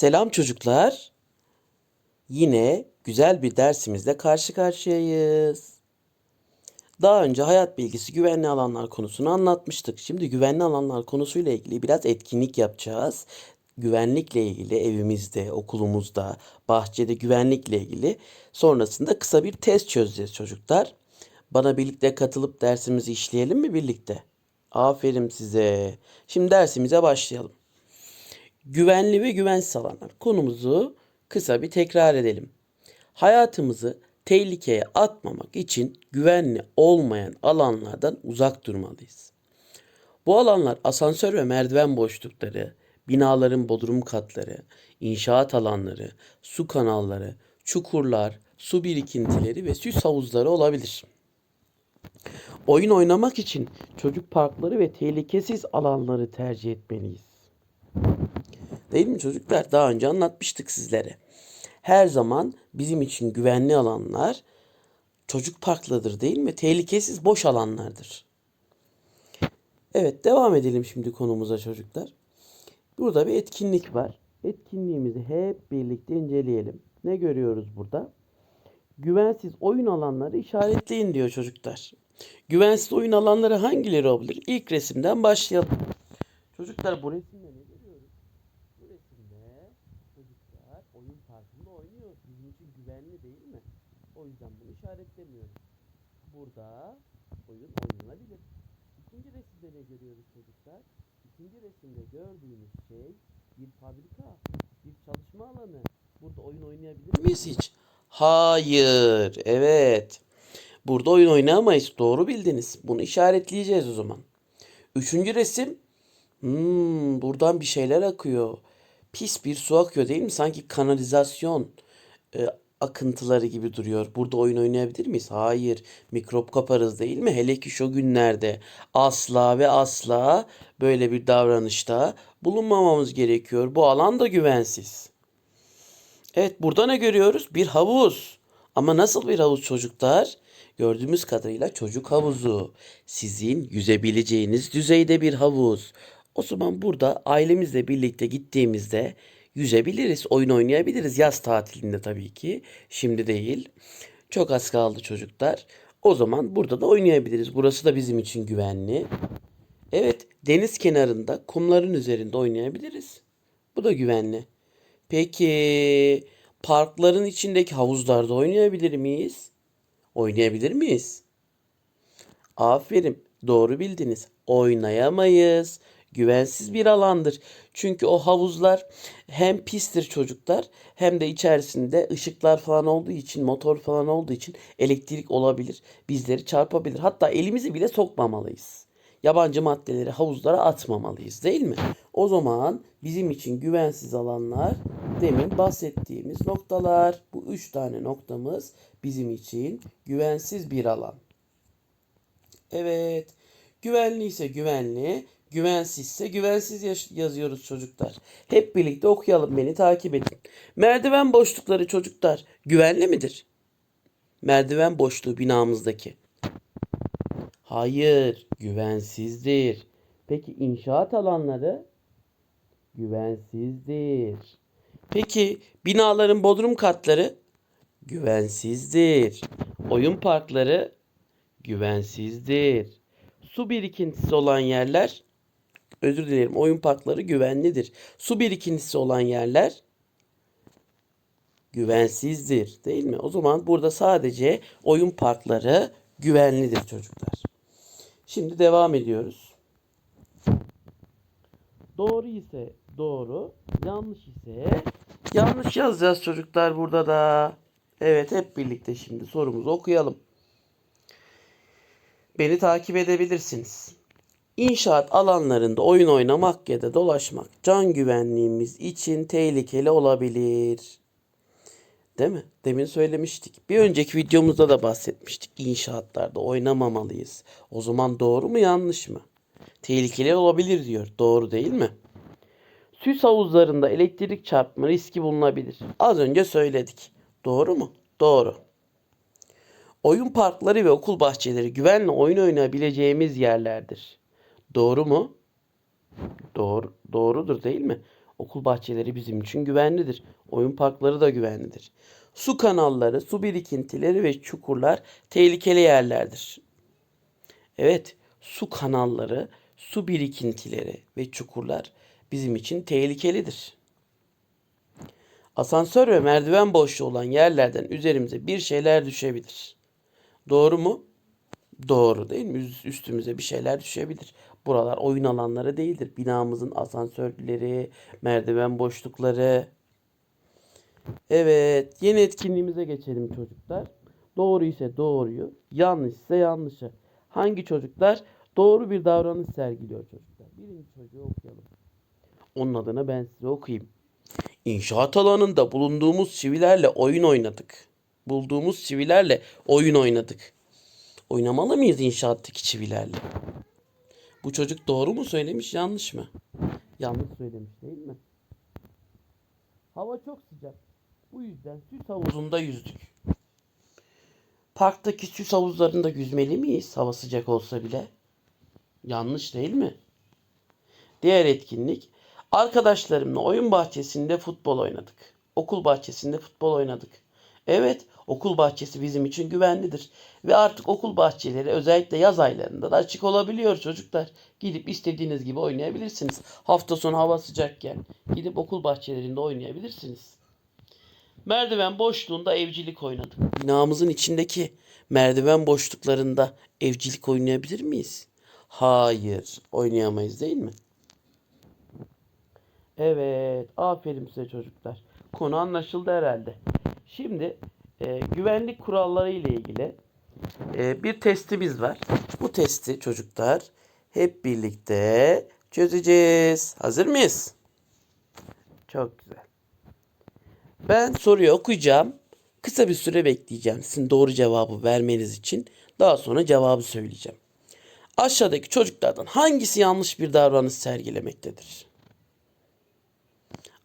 Selam çocuklar. Yine güzel bir dersimizle karşı karşıyayız. Daha önce hayat bilgisi güvenli alanlar konusunu anlatmıştık. Şimdi güvenli alanlar konusuyla ilgili biraz etkinlik yapacağız. Güvenlikle ilgili evimizde, okulumuzda, bahçede güvenlikle ilgili sonrasında kısa bir test çözeceğiz çocuklar. Bana birlikte katılıp dersimizi işleyelim mi birlikte? Aferin size. Şimdi dersimize başlayalım. Güvenli ve güvensiz alanlar. Konumuzu kısa bir tekrar edelim. Hayatımızı tehlikeye atmamak için güvenli olmayan alanlardan uzak durmalıyız. Bu alanlar asansör ve merdiven boşlukları, binaların bodrum katları, inşaat alanları, su kanalları, çukurlar, su birikintileri ve süs havuzları olabilir. Oyun oynamak için çocuk parkları ve tehlikesiz alanları tercih etmeliyiz. Değil mi çocuklar? Daha önce anlatmıştık sizlere. Her zaman bizim için güvenli alanlar çocuk parklarıdır değil mi? Tehlikesiz boş alanlardır. Evet devam edelim şimdi konumuza çocuklar. Burada bir etkinlik var. Etkinliğimizi hep birlikte inceleyelim. Ne görüyoruz burada? Güvensiz oyun alanları işaretleyin diyor çocuklar. Güvensiz oyun alanları hangileri olabilir? İlk resimden başlayalım. Çocuklar bu resimde ne görüyoruz? Bu resimde çocuklar oyun parkında oynuyor. Bizim için güvenli değil mi? O yüzden bunu işaretlemiyoruz. Burada oyun oynanabilir. İkinci resimde ne görüyoruz çocuklar? İkinci resimde gördüğünüz şey bir fabrika, bir çalışma alanı. Burada oyun oynayabilir miyiz hiç? Hayır. Evet. Burada oyun oynayamayız. Doğru bildiniz. Bunu işaretleyeceğiz o zaman. Üçüncü resim. Hmm, buradan bir şeyler akıyor. Pis bir su akıyor değil mi? Sanki kanalizasyon e, akıntıları gibi duruyor. Burada oyun oynayabilir miyiz? Hayır. Mikrop kaparız değil mi? Hele ki şu günlerde asla ve asla böyle bir davranışta bulunmamamız gerekiyor. Bu alan da güvensiz. Evet burada ne görüyoruz? Bir havuz. Ama nasıl bir havuz çocuklar? Gördüğümüz kadarıyla çocuk havuzu. Sizin yüzebileceğiniz düzeyde bir havuz. O zaman burada ailemizle birlikte gittiğimizde yüzebiliriz, oyun oynayabiliriz. Yaz tatilinde tabii ki. Şimdi değil. Çok az kaldı çocuklar. O zaman burada da oynayabiliriz. Burası da bizim için güvenli. Evet, deniz kenarında, kumların üzerinde oynayabiliriz. Bu da güvenli. Peki parkların içindeki havuzlarda oynayabilir miyiz? Oynayabilir miyiz? Aferin. Doğru bildiniz. Oynayamayız. Güvensiz bir alandır. Çünkü o havuzlar hem pistir çocuklar hem de içerisinde ışıklar falan olduğu için, motor falan olduğu için elektrik olabilir. Bizleri çarpabilir. Hatta elimizi bile sokmamalıyız. Yabancı maddeleri havuzlara atmamalıyız değil mi? O zaman bizim için güvensiz alanlar demin bahsettiğimiz noktalar. Bu üç tane noktamız bizim için güvensiz bir alan. Evet. Güvenli ise güvenli, güvensizse güvensiz yazıyoruz çocuklar. Hep birlikte okuyalım beni takip edin. Merdiven boşlukları çocuklar güvenli midir? Merdiven boşluğu binamızdaki. Hayır, güvensizdir. Peki inşaat alanları? Güvensizdir. Peki binaların bodrum katları? Güvensizdir. Oyun parkları? Güvensizdir. Su birikintisi olan yerler? Özür dilerim, oyun parkları güvenlidir. Su birikintisi olan yerler? Güvensizdir, değil mi? O zaman burada sadece oyun parkları güvenlidir çocuklar. Şimdi devam ediyoruz. Doğru ise doğru, yanlış ise yanlış yazacağız çocuklar burada da. Evet hep birlikte şimdi sorumuzu okuyalım. Beni takip edebilirsiniz. İnşaat alanlarında oyun oynamak ya da dolaşmak can güvenliğimiz için tehlikeli olabilir. Değil mi? Demin söylemiştik. Bir önceki videomuzda da bahsetmiştik. İnşaatlarda oynamamalıyız. O zaman doğru mu yanlış mı? Tehlikeli olabilir diyor. Doğru değil mi? Süs havuzlarında elektrik çarpma riski bulunabilir. Az önce söyledik. Doğru mu? Doğru. Oyun parkları ve okul bahçeleri güvenle oyun oynayabileceğimiz yerlerdir. Doğru mu? Doğru, doğrudur değil mi? Okul bahçeleri bizim için güvenlidir. Oyun parkları da güvenlidir. Su kanalları, su birikintileri ve çukurlar tehlikeli yerlerdir. Evet, su kanalları, su birikintileri ve çukurlar bizim için tehlikelidir. Asansör ve merdiven boşluğu olan yerlerden üzerimize bir şeyler düşebilir. Doğru mu? Doğru değil mi? Üz- Üstümüze bir şeyler düşebilir. Buralar oyun alanları değildir. Binamızın asansörleri, merdiven boşlukları. Evet, yeni etkinliğimize geçelim çocuklar. Doğru ise doğruyu, yanlış ise yanlışı. Hangi çocuklar doğru bir davranış sergiliyor çocuklar? Birinci çocuğu okuyalım. Onun adına ben size okuyayım. İnşaat alanında bulunduğumuz çivilerle oyun oynadık. Bulduğumuz çivilerle oyun oynadık. Oynamalı mıyız inşaattaki çivilerle? Bu çocuk doğru mu söylemiş, yanlış mı? Yanlış söylemiş değil mi? Hava çok sıcak. Bu yüzden süs havuzunda yüzdük. Parktaki süs havuzlarında yüzmeli miyiz hava sıcak olsa bile? Yanlış değil mi? Diğer etkinlik arkadaşlarımla oyun bahçesinde futbol oynadık. Okul bahçesinde futbol oynadık. Evet, okul bahçesi bizim için güvenlidir ve artık okul bahçeleri özellikle yaz aylarında da açık olabiliyor çocuklar. Gidip istediğiniz gibi oynayabilirsiniz. Hafta sonu hava sıcakken gidip okul bahçelerinde oynayabilirsiniz. Merdiven boşluğunda evcilik oynadık. Binamızın içindeki merdiven boşluklarında evcilik oynayabilir miyiz? Hayır, oynayamayız değil mi? Evet, aferin size çocuklar. Konu anlaşıldı herhalde. Şimdi e, güvenlik kuralları ile ilgili e, bir testimiz var. Bu testi çocuklar hep birlikte çözeceğiz. Hazır mıyız? Çok güzel. Ben soruyu okuyacağım. Kısa bir süre bekleyeceğim sizin doğru cevabı vermeniz için. Daha sonra cevabı söyleyeceğim. Aşağıdaki çocuklardan hangisi yanlış bir davranış sergilemektedir?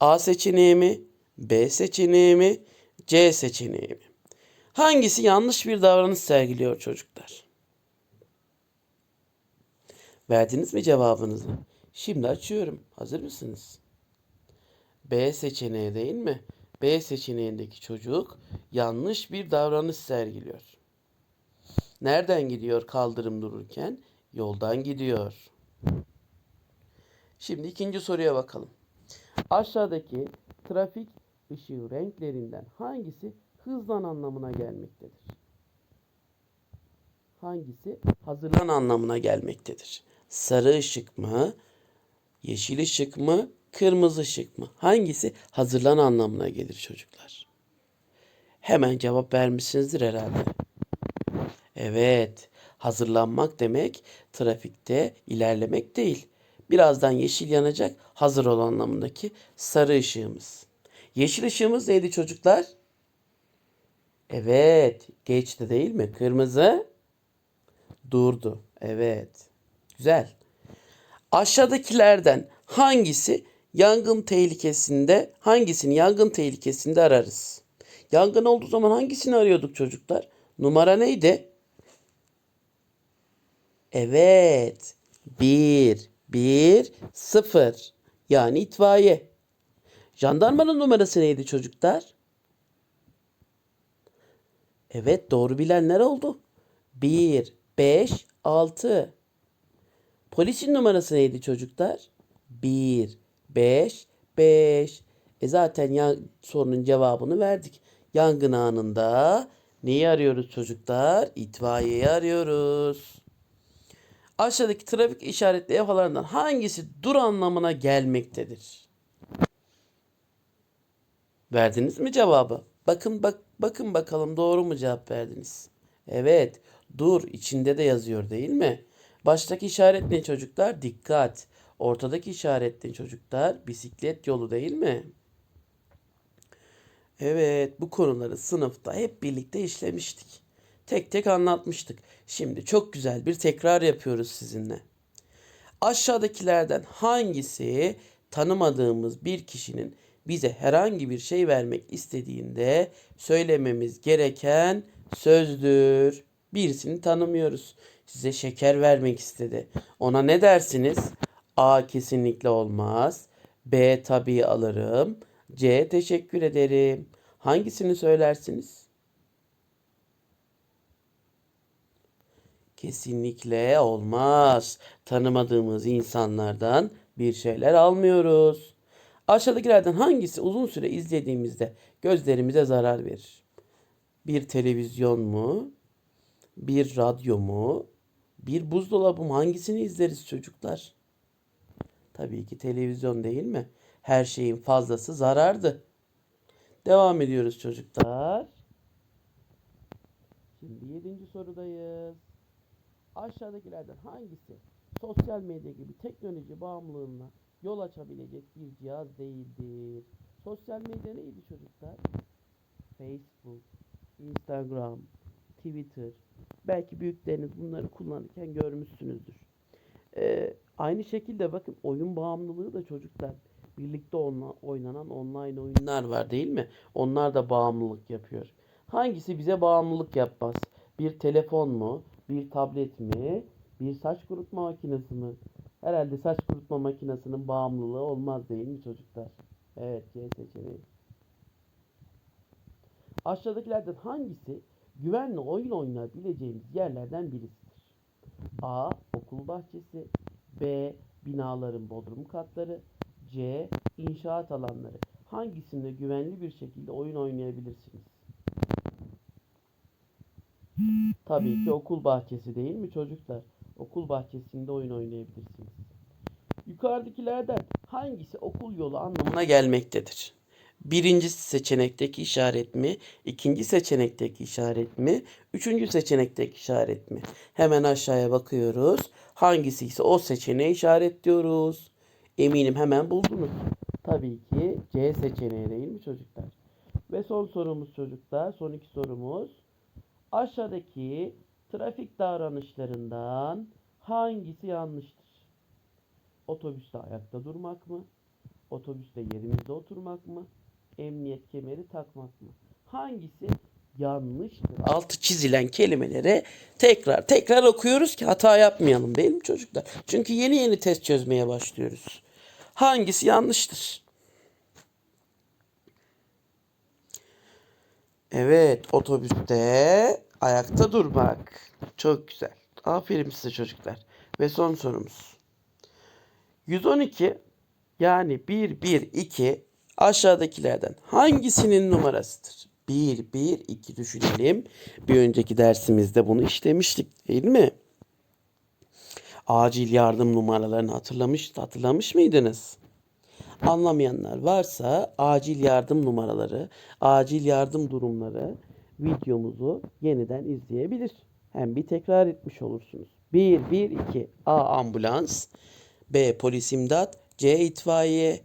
A seçeneği mi? B seçeneği mi? C seçeneği mi? Hangisi yanlış bir davranış sergiliyor çocuklar? Verdiniz mi cevabınızı? Şimdi açıyorum. Hazır mısınız? B seçeneği değil mi? B seçeneğindeki çocuk yanlış bir davranış sergiliyor. Nereden gidiyor kaldırım dururken? Yoldan gidiyor. Şimdi ikinci soruya bakalım. Aşağıdaki trafik ışığı renklerinden hangisi hızlan anlamına gelmektedir? Hangisi hazırlan anlamına gelmektedir? Sarı ışık mı? Yeşil ışık mı? Kırmızı ışık mı? Hangisi hazırlan anlamına gelir çocuklar? Hemen cevap vermişsinizdir herhalde. Evet, hazırlanmak demek trafikte ilerlemek değil. Birazdan yeşil yanacak hazır ol anlamındaki sarı ışığımız. Yeşil ışığımız neydi çocuklar? Evet, geçti değil mi? Kırmızı durdu. Evet. Güzel. Aşağıdakilerden hangisi yangın tehlikesinde, hangisini yangın tehlikesinde ararız? Yangın olduğu zaman hangisini arıyorduk çocuklar? Numara neydi? Evet. 1, 1, 0. Yani itfaiye. Jandarmanın numarası neydi çocuklar? Evet doğru bilenler oldu. 1, 5, 6. Polisin numarası neydi çocuklar? 1, 5, 5. E zaten ya, sorunun cevabını verdik. Yangın anında neyi arıyoruz çocuklar? İtfaiyeyi arıyoruz. Aşağıdaki trafik işaretli levhalarından hangisi dur anlamına gelmektedir? Verdiniz mi cevabı? Bakın bak bakın bakalım doğru mu cevap verdiniz? Evet, dur içinde de yazıyor değil mi? Baştaki işaret ne çocuklar? Dikkat. Ortadaki işaret ne çocuklar? Bisiklet yolu değil mi? Evet, bu konuları sınıfta hep birlikte işlemiştik. Tek tek anlatmıştık. Şimdi çok güzel bir tekrar yapıyoruz sizinle. Aşağıdakilerden hangisi tanımadığımız bir kişinin bize herhangi bir şey vermek istediğinde söylememiz gereken sözdür? Birisini tanımıyoruz. Size şeker vermek istedi. Ona ne dersiniz? A kesinlikle olmaz. B tabii alırım. C teşekkür ederim. Hangisini söylersiniz? Kesinlikle olmaz. Tanımadığımız insanlardan bir şeyler almıyoruz. Aşağıdakilerden hangisi uzun süre izlediğimizde gözlerimize zarar verir? Bir televizyon mu? Bir radyo mu? Bir buzdolabı mı? Hangisini izleriz çocuklar? Tabii ki televizyon değil mi? Her şeyin fazlası zarardı. Devam ediyoruz çocuklar. Şimdi yedinci sorudayız. Aşağıdakilerden hangisi sosyal medya gibi teknoloji bağımlılığına yol açabilecek bir cihaz değildir? Sosyal medya neydi çocuklar? Facebook, Instagram, Twitter. Belki büyükleriniz bunları kullanırken görmüşsünüzdür. Ee, aynı şekilde bakın oyun bağımlılığı da çocuklar birlikte onla, oynanan online oyunlar var değil mi? Onlar da bağımlılık yapıyor. Hangisi bize bağımlılık yapmaz? Bir telefon mu? Bir tablet mi? Bir saç kurutma makinesi mi? Herhalde saç kurutma makinesinin bağımlılığı olmaz değil mi çocuklar? Evet C seçeneği. Aşağıdakilerden hangisi güvenli oyun oynayabileceğimiz yerlerden birisidir? A. Okul bahçesi B. Binaların bodrum katları C. İnşaat alanları. Hangisinde güvenli bir şekilde oyun oynayabilirsiniz? Tabii ki okul bahçesi değil mi çocuklar? Okul bahçesinde oyun oynayabilirsiniz. Yukarıdakilerden hangisi okul yolu anlamına gelmektedir? Birinci seçenekteki işaret mi? İkinci seçenekteki işaret mi? Üçüncü seçenekteki işaret mi? Hemen aşağıya bakıyoruz. Hangisi ise o seçeneği işaretliyoruz. Eminim hemen buldunuz. Tabii ki C seçeneği değil mi çocuklar? Ve son sorumuz çocuklar. Son iki sorumuz. Aşağıdaki trafik davranışlarından hangisi yanlıştır? Otobüste ayakta durmak mı? Otobüste yerimizde oturmak mı? Emniyet kemeri takmak mı? Hangisi yanlıştır? Altı çizilen kelimelere tekrar tekrar okuyoruz ki hata yapmayalım değil mi çocuklar? Çünkü yeni yeni test çözmeye başlıyoruz. Hangisi yanlıştır? Evet, otobüste ayakta durmak. Çok güzel. Aferin size çocuklar. Ve son sorumuz. 112 yani 1 1 2 aşağıdakilerden hangisinin numarasıdır? 1 1 2 düşünelim. Bir önceki dersimizde bunu işlemiştik değil mi? Acil yardım numaralarını hatırlamış hatırlamış mıydınız? Anlamayanlar varsa acil yardım numaraları, acil yardım durumları videomuzu yeniden izleyebilir. Hem bir tekrar etmiş olursunuz. 1 1 2 A ambulans, B polis imdat, C itfaiye.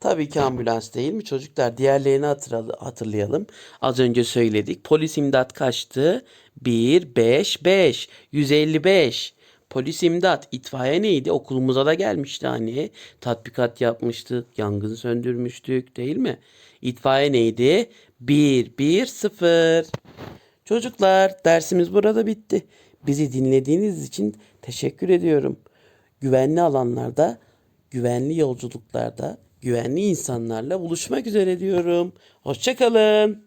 Tabii ki ambulans değil mi çocuklar? Diğerlerini hatırla- hatırlayalım. Az önce söyledik. Polis imdat kaçtı? 1 5 5 155. Polis imdat, itfaiye neydi? Okulumuza da gelmişti hani. Tatbikat yapmıştık, yangın söndürmüştük değil mi? İtfaiye neydi? 1 1 0. Çocuklar, dersimiz burada bitti. Bizi dinlediğiniz için teşekkür ediyorum. Güvenli alanlarda, güvenli yolculuklarda, güvenli insanlarla buluşmak üzere diyorum. Hoşçakalın.